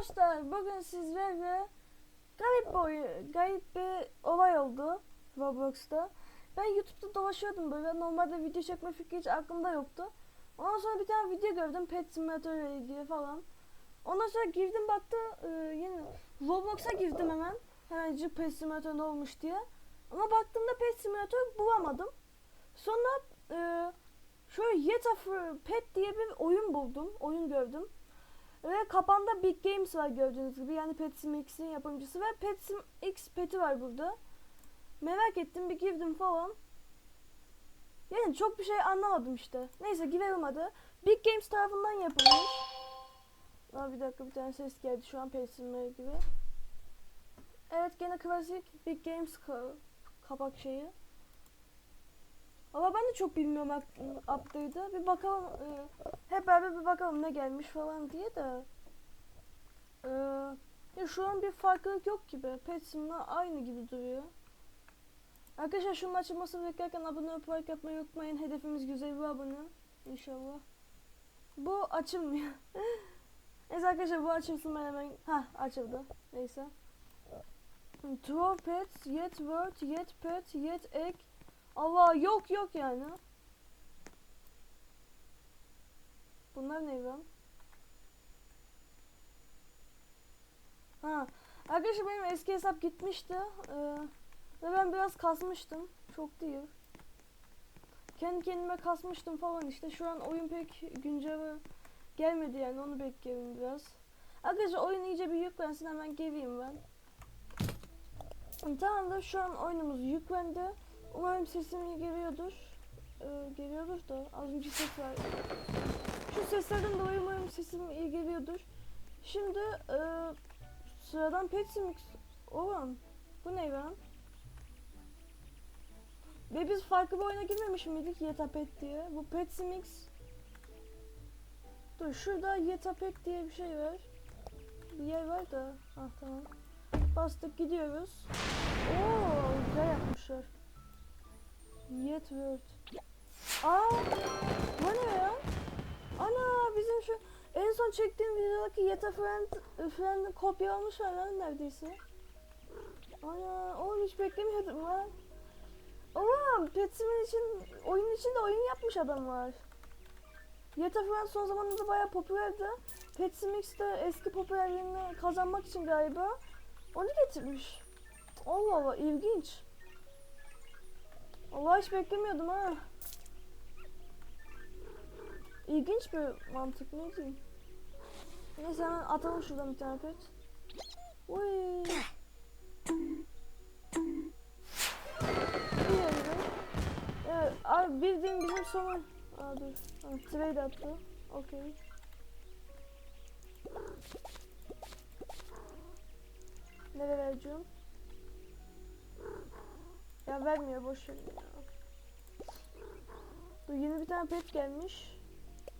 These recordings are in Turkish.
Arkadaşlar bugün sizlerle garip bir oyun, garip bir olay oldu Roblox'ta. Ben YouTube'da dolaşıyordum böyle. Normalde video çekme fikri hiç aklımda yoktu. Ondan sonra bir tane video gördüm Pet Simulator ile ilgili falan. Ondan sonra girdim baktı e, yeni Roblox'a girdim hemen. Hemencik Pet Simulator ne olmuş diye. Ama baktığımda Pet Simulator bulamadım. Sonra e, şöyle Yet of Pet diye bir oyun buldum. Oyun gördüm. Ve kapanda Big Games var gördüğünüz gibi. Yani Petsim X'in yapımcısı ve Petsim X Pet'i var burada. Merak ettim bir girdim falan. Yani çok bir şey anlamadım işte. Neyse girelim hadi. Big Games tarafından yapılmış. Aa, bir dakika bir tane ses geldi şu an Petsim gibi. Evet gene klasik Big Games ka- kapak şeyi. Ama ben de çok bilmiyorum up- update'ı. Bir bakalım. e, hep beraber bir bakalım ne gelmiş falan diye de. Ee, şu an bir farklılık yok gibi. Petsim'le aynı gibi duruyor. Arkadaşlar şunun açılmasını beklerken abone olup like yapmayı unutmayın. Hedefimiz güzel bir abone. İnşallah. Bu açılmıyor. Neyse arkadaşlar bu açılsın ben hemen. Ha açıldı. Neyse. True pet, yet word, yet pet, yet egg. Allah yok yok yani. Bunlar ne lan? Ha. Arkadaşlar benim eski hesap gitmişti. Ee, ve ben biraz kasmıştım. Çok değil. Kendi kendime kasmıştım falan işte. Şu an oyun pek güncel gelmedi yani onu bekliyorum biraz. Arkadaşlar oyun iyice bir yüklensin hemen geleyim ben. Tamamdır şu an oyunumuz yüklendi. Umarım sesim iyi geliyordur. Ee, geliyordur da az önce ses var. Şu seslerden dolayı umarım sesim iyi geliyordur. Şimdi e, sıradan Petsimix olan bu ne lan? Ve biz farklı bir oyuna girmemiş miydik Yeta Pet diye? Bu Petsimix Dur şurada Yeta Pet diye bir şey var. Bir yer var da. Ah tamam. Bastık gidiyoruz. Oo güzel yapmışlar. Yet World. Aa, çektiğim videodaki Yeta Friend, Friend'in kopya almışlar lan neredeyse. Ana oğlum hiç beklemiyordum lan. Ama Petsim'in için oyun için de oyun yapmış adamlar. Yeta Friend son zamanlarda bayağı popülerdi. Petsimix de eski popülerliğini kazanmak için galiba onu getirmiş. Allah Allah ilginç. Allah hiç beklemiyordum ha. İlginç bir mantık ne diyeyim. Neyse hemen atalım şuradan bir tane pet. Uy. Evet, bildiğim bizim sonu. Aa dur. Ha, trade attı. Okey. Nereye vereceğim? Ya vermiyor boş ver. Dur yeni bir tane pet gelmiş.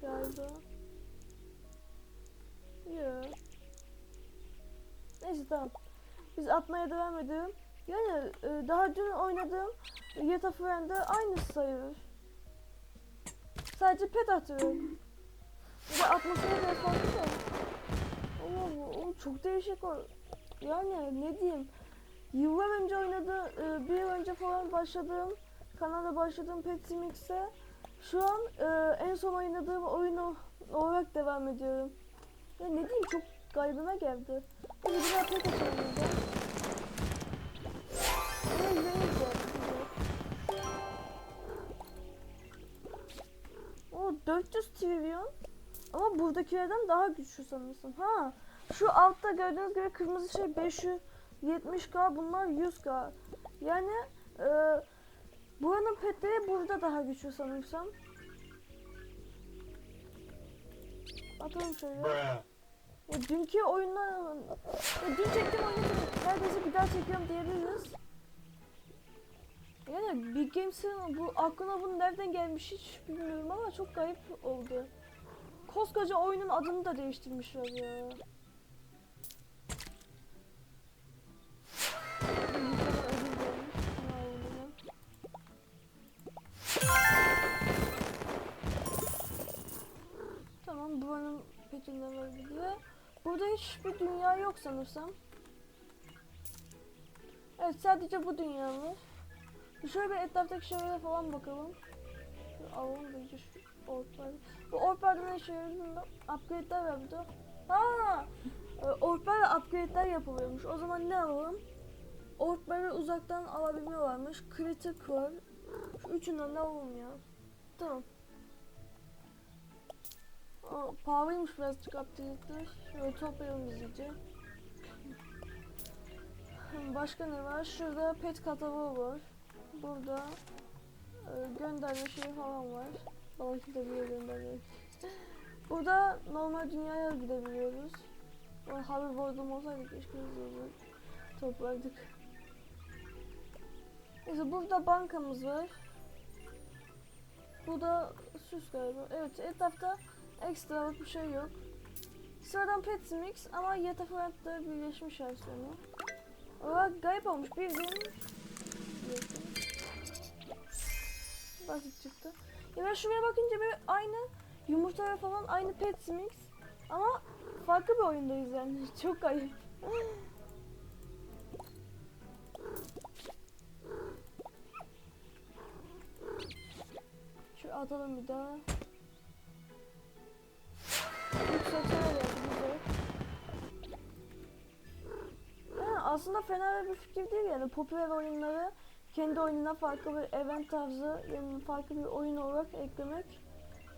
Galiba. Yok. Neyse tamam. Biz atmaya devam edelim. Yani e, daha dün oynadığım Yeta Friend'de aynısı sayılır. Sadece pet atıyorum. Bir de atmosferi biraz farklı da. Allah çok değişik o. Yani ne diyeyim. Yıllar önce oynadı, e, bir yıl önce falan başladığım, kanalda başladığım Pet Mix'e şu an e, en son oynadığım oyunu olarak devam ediyorum. Ya ne diyeyim çok garibime geldi. Daha pet açalım burada. Ne izleyelim O 400 trilyon ama buradakilerden daha güçlü sanırsın. Ha, şu altta gördüğünüz gibi kırmızı şey 570k bunlar 100k. Yani e, buranın petleri burada daha güçlü sanırsam. Atalım şöyle. Dünkü oyunlar, ya dün çektiğim oyunu neredeyse bir daha çekiyorum diyebiliriz. Yani Big Games'in bu aklına bunu nereden gelmiş hiç bilmiyorum ama çok garip oldu. Koskoca oyunun adını da değiştirmişler ya. Tamam buranın bir de. Burada hiçbir dünya yok sanırsam. Evet sadece bu dünya var. Şöyle bir etraftaki şeylere falan bakalım. Alalım da şu orplar. Bu orplarda ne işe yarıyor bilmiyorum. Upgrade'ler var burada. Ha! e, Orplarla upgrade'ler yapılıyormuş. O zaman ne alalım? Orpları uzaktan alabilmiyorlarmış. Kritik var. Şu üçünden de alalım ya. Tamam. Aa, pahalıymış birazcık upgrade'ler. Şöyle toplayalım iyice. Başka ne var? Şurada pet kataloğu var. Burada e, gönderme şeyi falan var. Belki de bir göndermek. Burada normal dünyaya gidebiliyoruz. O hoverboard'um olsaydı keşke hızlı toplardık. Neyse burada bankamız var. Burada süs galiba. Evet etrafta ekstra bir şey yok. Sıradan Pet Mix ama Yetafrent'te birleşmiş versiyonu. Olarak garip olmuş bildiğin basit çıktı. Ya ben şuraya bakınca böyle aynı yumurtalar falan aynı Pet Mix ama farklı bir oyundayız yani. Çok ayıp. Şu atalım bir daha. Aslında fena bir fikir değil yani popüler oyunları kendi oyununa farklı bir event tarzı yani farklı bir oyun olarak eklemek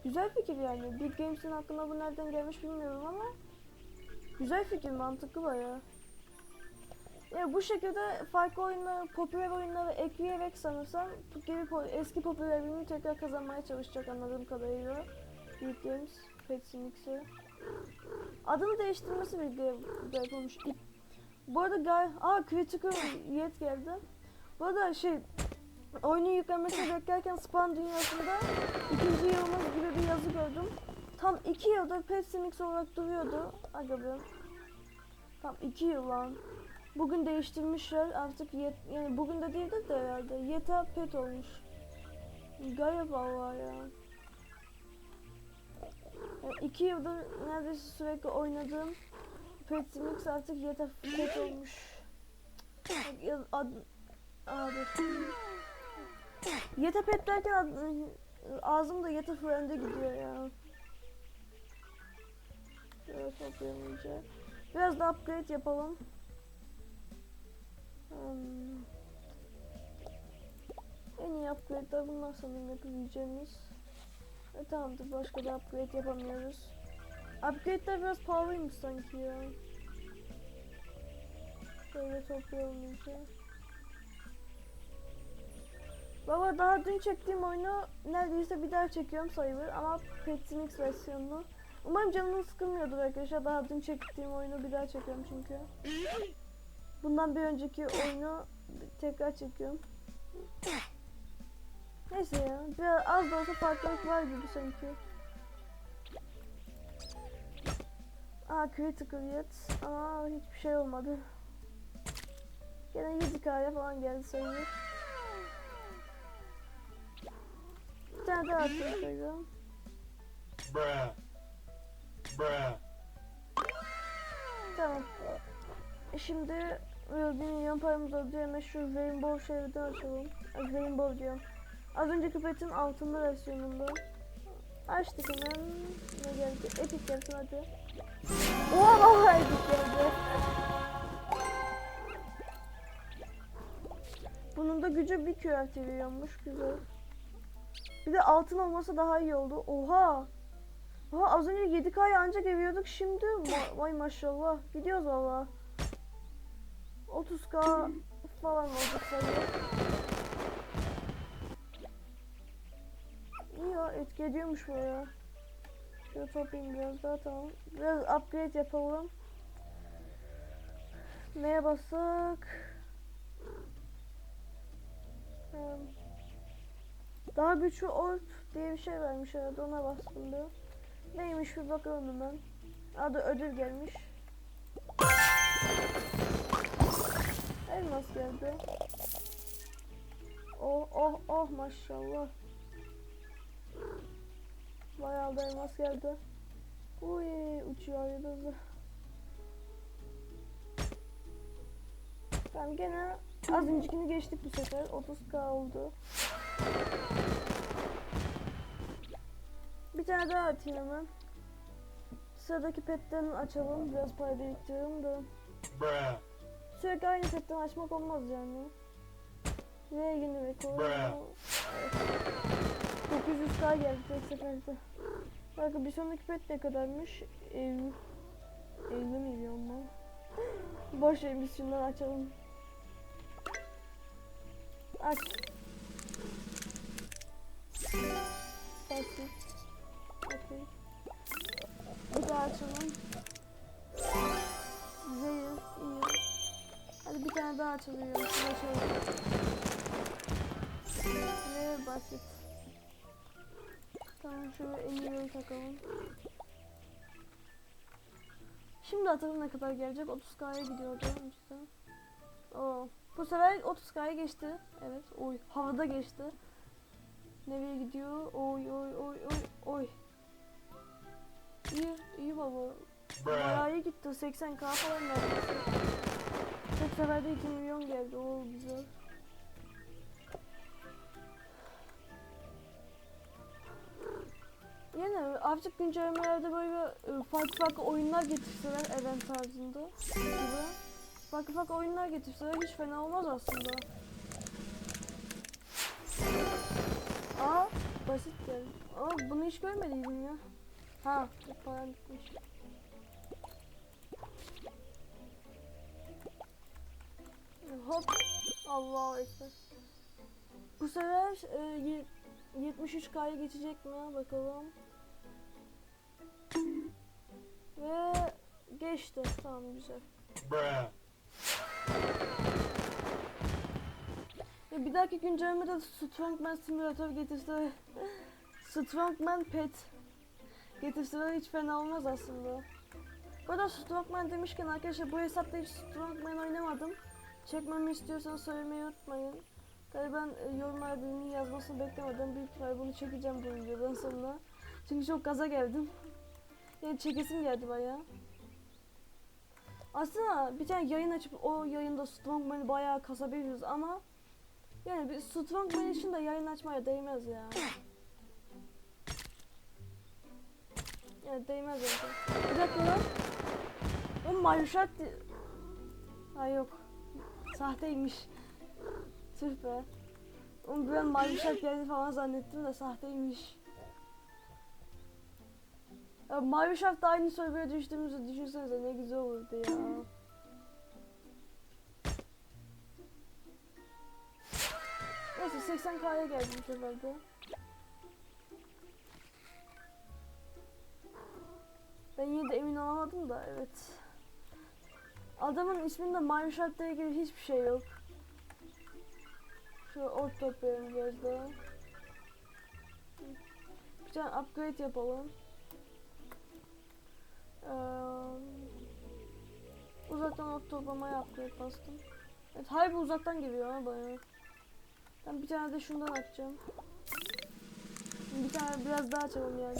güzel fikir yani. Big Games'in aklına bu nereden gelmiş bilmiyorum ama güzel fikir mantıklı bayağı. Ya bu şekilde farklı oyunları, popüler oyunları ekleyerek sanırsam geri po- eski popülerliğini tekrar kazanmaya çalışacak anladığım kadarıyla. Big Games, Pet. Adını değiştirmesi olmuş. İp- Bu arada gal Aa Critical Yet geldi. Bu arada şey oyunun yüklenmesini beklerken Spawn dünyasında ikinci yılımız gibi bir yazı gördüm. Tam iki yıldır Pet Mix olarak duruyordu. Aga. Tam iki yıl lan. Bugün değiştirmişler artık yet, yani bugün de değildir de herhalde. Yeta pet olmuş. Garip vallahi ya. Yani iki yıldır neredeyse sürekli oynadığım Pet Mix artık Yeta pet olmuş. Bak ya- Ad, Aa, dur. Yeta pet derken ağzım da Yeta Friend'e gidiyor ya. Toplayalım iyice. Biraz da upgrade yapalım. Hmm. En iyi upgrade'ler bunlar sanırım yapabileceğimiz. E tamamdır başka da upgrade yapamıyoruz. Upgrade'ler biraz pahalıymış sanki ya. Şöyle toplayalım iyice. Baba daha dün çektiğim oyunu neredeyse bir daha çekiyorum sayılır ama Petinix versiyonunu. Umarım canınız sıkılmıyordur arkadaşlar. Daha dün çektiğim oyunu bir daha çekiyorum çünkü. Bundan bir önceki oyunu tekrar çekiyorum. Neyse ya. Biraz az da olsa farklılık var gibi sanki. Aa critical yet ama hiçbir şey olmadı. Gene 7K'ya falan geldi sayılır. Bir tane daha şöyle. Bruh. Bruh. Tamam. E Şimdi e, bir milyon paramız oldu. Hemen şu Rainbow şeyden açalım. Rainbow diyorum. Az önceki petin altında versiyonunda. Açtık hemen. Ne geldi? Epic gelsin hadi. Oha vallahi epic geldi. Bunun da gücü bir QRT veriyormuş. Güzel. Bir de altın olması daha iyi oldu. Oha. Oha az önce 7K'ya ancak eviyorduk şimdi ma- vay maşallah gidiyoruz valla 30K falan olduk sayılır İyi ya etki ediyormuş bu ya Şöyle toplayayım biraz daha tamam Biraz upgrade yapalım Neye bassak. Daha güçlü orb diye bir şey vermiş herhalde ona bastım bir Neymiş bir bakalım hemen. Adı ödül gelmiş. Elmas geldi. Oh oh oh maşallah. Bayağı da elmas geldi. Uy uçuyor yıldızı. Tamam gene az öncekini geçtik bu sefer. 30k oldu. Bir tane daha atayım hemen. Sıradaki petten açalım. Biraz para biriktiriyorum da. Sürekli aynı petten açmak olmaz yani. Ve yeni rekor. Evet. 900k geldi tek seferde. Bakın bir sonraki pet ne kadarmış? 50, 50 milyon mu? Boş ver biz şunları açalım. Aç. Basit. Okey. Bir daha açalım. Zehir, iyi. Hadi bir tane daha açılıyorum. Şunu açalım. Ve basit. Tamam şöyle iyi takalım. Şimdi atalım ne kadar gelecek. 30k'ya gidiyordu önceden. Oo. Bu sefer 30k'ya geçti. Evet. Oy. Havada geçti. Nereye gidiyor? Oy oy oy oy oy. İyi, iyi baba. Bayağı iyi gitti. 80k falan neredeyse. Tek seferde 2 milyon geldi. O güzel. Yine artık güncellemelerde böyle e, farklı farklı oyunlar getirseler event tarzında gibi. Farklı farklı oyunlar getirseler hiç fena olmaz aslında. Aa basit geldi. Aa bunu hiç görmediydim ya. Ha param gitmiş. Hop. Allahu Ekber. Bu sefer e, 73K'ya geçecek mi? Bakalım. Ve geçti. Tamam güzel. Ve bir dahaki güncellemede Strongman Simulator getirse Strongman Pet getirseler hiç fena olmaz aslında. Bu arada Strongman demişken arkadaşlar bu hesapta hiç Strongman oynamadım. Çekmemi istiyorsanız söylemeyi unutmayın. Tabii ben e, yorumlara yazmasını beklemedim. Büyük ihtimalle bunu çekeceğim bu videodan sonra. Çünkü çok gaza geldim. Yani çekesim geldi bayağı. Aslında bir tane yayın açıp o yayında Strongman'i bayağı kasabiliriz ama yani bir Strongman için de yayın açmaya değmez ya. Yani değmez yani. Bir dakika lan. O Mayuşat... Ha yok. Sahteymiş. Tüh be. Oğlum ben Mayuşat geldi falan zannettim de sahteymiş. Ya da aynı soruya düştüğümüzü düşünsenize ne güzel olurdu ya. Neyse 80k'ya geldi bu sefer de. Ben yine de emin olamadım da evet. Adamın isminde Minecraft'la ilgili hiçbir şey yok. Şu ort toplayalım biraz. Bir tane upgrade yapalım. Ee, uzaktan ort toplamaya upgrade bastım. Evet hayır bu uzaktan geliyor ha bayağı. Ben bir tane de şundan açacağım. Bir tane biraz daha açalım yani.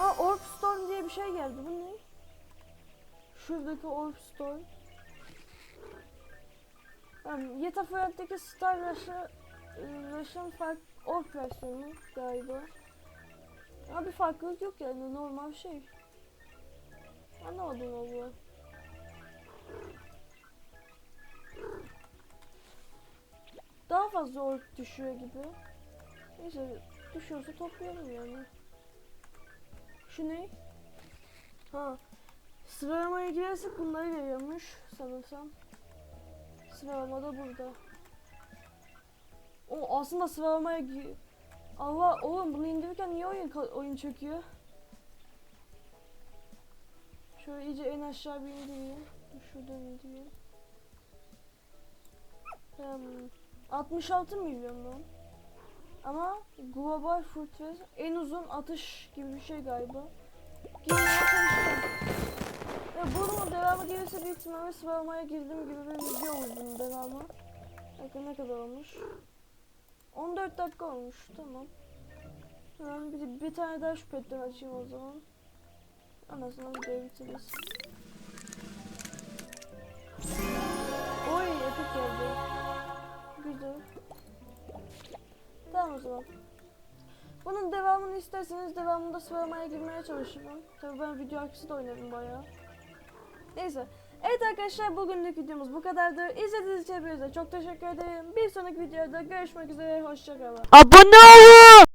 Aa Orb Storm diye bir şey geldi. Bu ne? Şuradaki Orb Storm. Yani Yetafören'deki Star Rush'ı Rush'ın fark Orb versiyonu galiba. Ama bir farklılık yok yani normal şey. Anlamadım valla. Daha fazla orb düşüyor gibi. Neyse düşüyorsa toplayalım yani. Şu ne? Ha. Sıralamaya girersek bunları veriyormuş sanırsam. Sıralama da burada. O aslında sıralamaya gi- Allah oğlum bunu indirirken niye oyun oyun çöküyor? Şöyle iyice en aşağı bir indireyim. Şuradan indireyim. Hmm, 66 milyon lan. Ama Global Fortress en uzun atış gibi bir şey galiba. Girmeye. Ve bunun devamı gelirse büyük ihtimalle sıralamaya girdiğim gibi bir video olur bunun devamı. Bakın ne kadar olmuş. 14 dakika olmuş tamam. Hemen bir, bir tane daha şu petten açayım o zaman. Sonra videoyu bitiririz. Oy epik geldi. Güzel. Tamam o zaman. Bunun devamını isterseniz devamında sıralamaya girmeye çalışırım. Tabii ben video arkası da oynarım bayağı. Neyse. Evet arkadaşlar bugünlük videomuz bu kadardı. İzlediğiniz için hepinize çok teşekkür ederim. Bir sonraki videoda görüşmek üzere. Hoşçakalın. Abone olun.